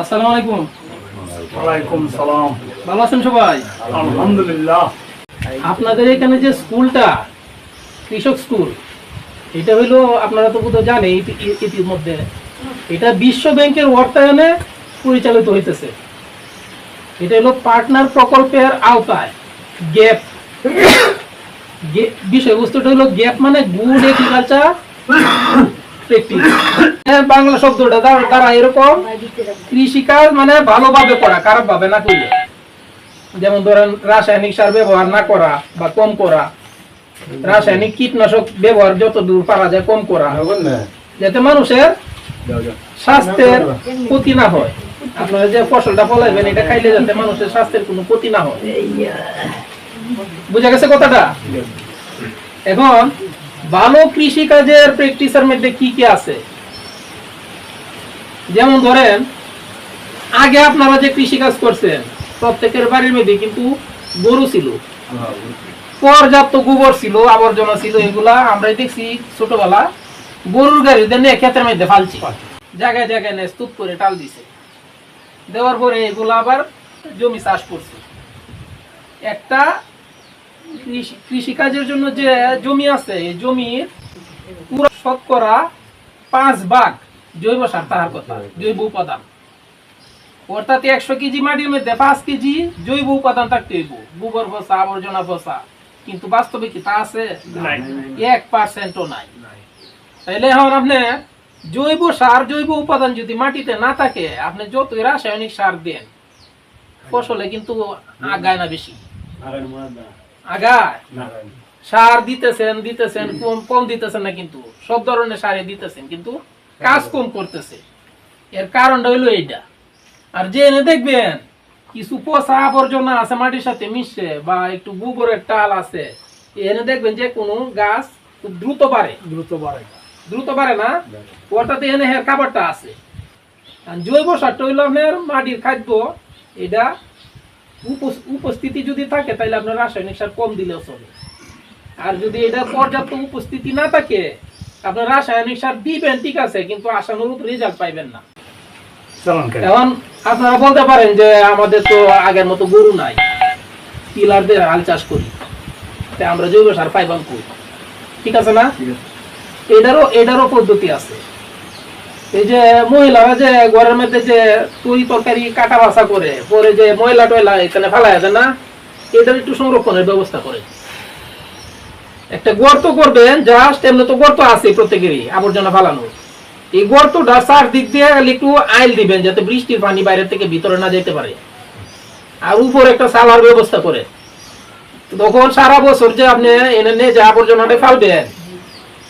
আসসালামু আলাইকুম। ওয়ালাইকুম সালাম। ভালো আছেন সবাই? আলহামদুলিল্লাহ। আপনাদের এখানে যে স্কুলটা কৃষক স্কুল এটা হইল আপনারা তো বোধহয় জানেন ইতিমধ্যে। এটা বিশ্ব ব্যাংকের অর্থায়নে পরিচালিত হইতেছে। এটা হলো পার্টনার প্রকল্পের আওতায় গ্যাপ। বিষয়বস্তুটা হলো গ্যাপ মানে গুড এগ্রিকালচার প্র্যাকটিস বাংলা শব্দটা এরকম কৃষিকাজ মানে ভালোভাবে করা খারাপ ভাবে না করলে। যেমন ধরেন রাসায়নিক সার ব্যবহার না করা বা কম করা রাসায়নিক কীটনাশক ব্যবহার যত দূর পারা যায় কম করা যাতে মানুষের স্বাস্থ্যের ক্ষতি না হয়। আপনারা যে ফসলটা ফলাইবেন এটা খাইলে যাতে মানুষের স্বাস্থ্যের কোনো ক্ষতি না হয়। বুঝা গেছে কথাটা? এখন ভালো কৃষি কাজের প্র্যাকটিসের মধ্যে কি কি আছে? যেমন ধরেন, আগে আপনারা যে কৃষি কাজ করছেন, প্রত্যেকের বাড়ির মধ্যে কিন্তু গরু ছিল। পর্যাপ্ত গোবর ছিল, আবর্জনা ছিল, এগুলা আমরা দেখছি ছোটবেলা গরুর গাড়িতে নিয়ে ক্ষেতের মধ্যে ফালছি। জায়গায় জায়গায় নিয়ে স্তূপ করে টাল দিছে। দেওয়ার পরে এগুলো আবার জমি চাষ করছে। একটা কৃষি- কৃষিকাজের জন্য যে জমি আছে এই জমির পুরো শতকরা পাঁচ ভাগ জৈব সার তাহার কথা জৈব উপাদান। অর্থাৎ একশো কেজি মাটির মধ্যে পাঁচ কেজি জৈব উপাদান থাকতে হইব। গোবর ফসা আবর্জনা ফসা কিন্তু বাস্তবে কি তা আছে? এক পার্সেন্টও নাই। তাইলে এখন আপনি জৈব সার জৈব উপাদান যদি মাটিতে না থাকে আপনি যতই রাসায়নিক সার দেন ফসলে কিন্তু আগায় না বেশি। আগায় সার দিতেছেন দিতেছেন কম কম দিতেছেন না কিন্তু। সব ধরনের সারে দিতেছেন কিন্তু কাজ কম করতেছে। এর কারণটা হইল এইটা। আর যে এনে দেখবেন কিছু পচা আবর্জনা আছে মাটির সাথে মিশছে বা একটু গোবরের টাল আছে এনে দেখবেন যে কোনো গাছ খুব দ্রুত বাড়ে। দ্রুত বাড়ে। দ্রুত বাড়ে না? ওটাতে এনে হের খাবারটা আছে। আর জৈব সারটা হইল আপনার মাটির খাদ্য এটা উপস্থিতি যদি থাকে তাহলে আপনার রাসায়নিক সার কম দিলেও চলে। আর যদি এটা পর্যাপ্ত উপস্থিতি না থাকে আপনার রাসায়নিক সার দিবেন ঠিক আছে কিন্তু আশানুরূপ রেজাল্ট পাইবেন না। এখন আপনারা বলতে পারেন যে আমাদের তো আগের মতো গরু নাই। পিলার দিয়ে হাল চাষ করি। তাই আমরা জৈব সার পাইবাম কই? ঠিক আছে না? এটারও এটারও পদ্ধতি আছে। এই যে মহিলারা যে ঘরের মধ্যে যে তরি তরকারি, কাটা বাছা করে, পরে যে ময়লা টয়লা এখানে দেয় না এটার একটু সংরক্ষণের ব্যবস্থা করে। একটা গর্ত করবেন জাস্ট এমনি তো গর্ত আছে প্রত্যেকেরই, আবর্জনা এই গর্তটা দিয়ে একটু আইল দিবেন, যাতে বৃষ্টির পানি বাইরে থেকে ভিতরে না যেতে পারে। আর উপরে একটা সালার ব্যবস্থা করে। তখন সারা বছর যে আপনি এনে নিয়ে যে আবর্জনাটা ফালবেন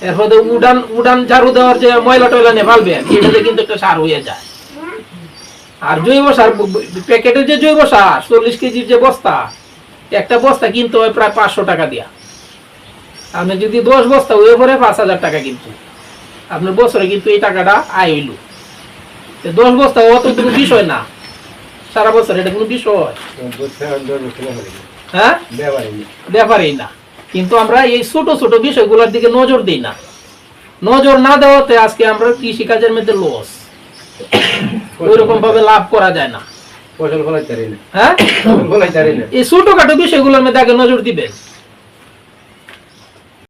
এরপরে উডান উডান ঝাড়ু দেওয়ার যে ময়লা টয়লা এটাতে কিন্তু একটা সার হয়ে যায়। আর জৈব সার প্যাকেটের যে জৈব সার চল্লিশ কেজির যে বস্তা একটা বস্তা কিনতে হয় প্রায় পাঁচশো টাকা দিয়া। আপনি যদি দশ বস্তা ওই পরে পাঁচ হাজার টাকা কিন্তু। আপনার বছরে কিন্তু এই টাকাটা আয় হইল। দশ বস্তা অত কোনো বিষয় না। সারা বছর এটা কোনো বিষয়। হ্যাঁ? ব্যাপারই না। কিন্তু আমরা এই ছোট ছোট বিষয়গুলোর দিকে নজর দিই না। নজর না দেওয়াতে আজকে আমরা কৃষি কাজের মধ্যে লস ওইরকম ভাবে লাভ করা যায় না। ফসল না। হ্যাঁ? এই ছোটখাটো বিষয়গুলোর মধ্যে আগে নজর দিবেন।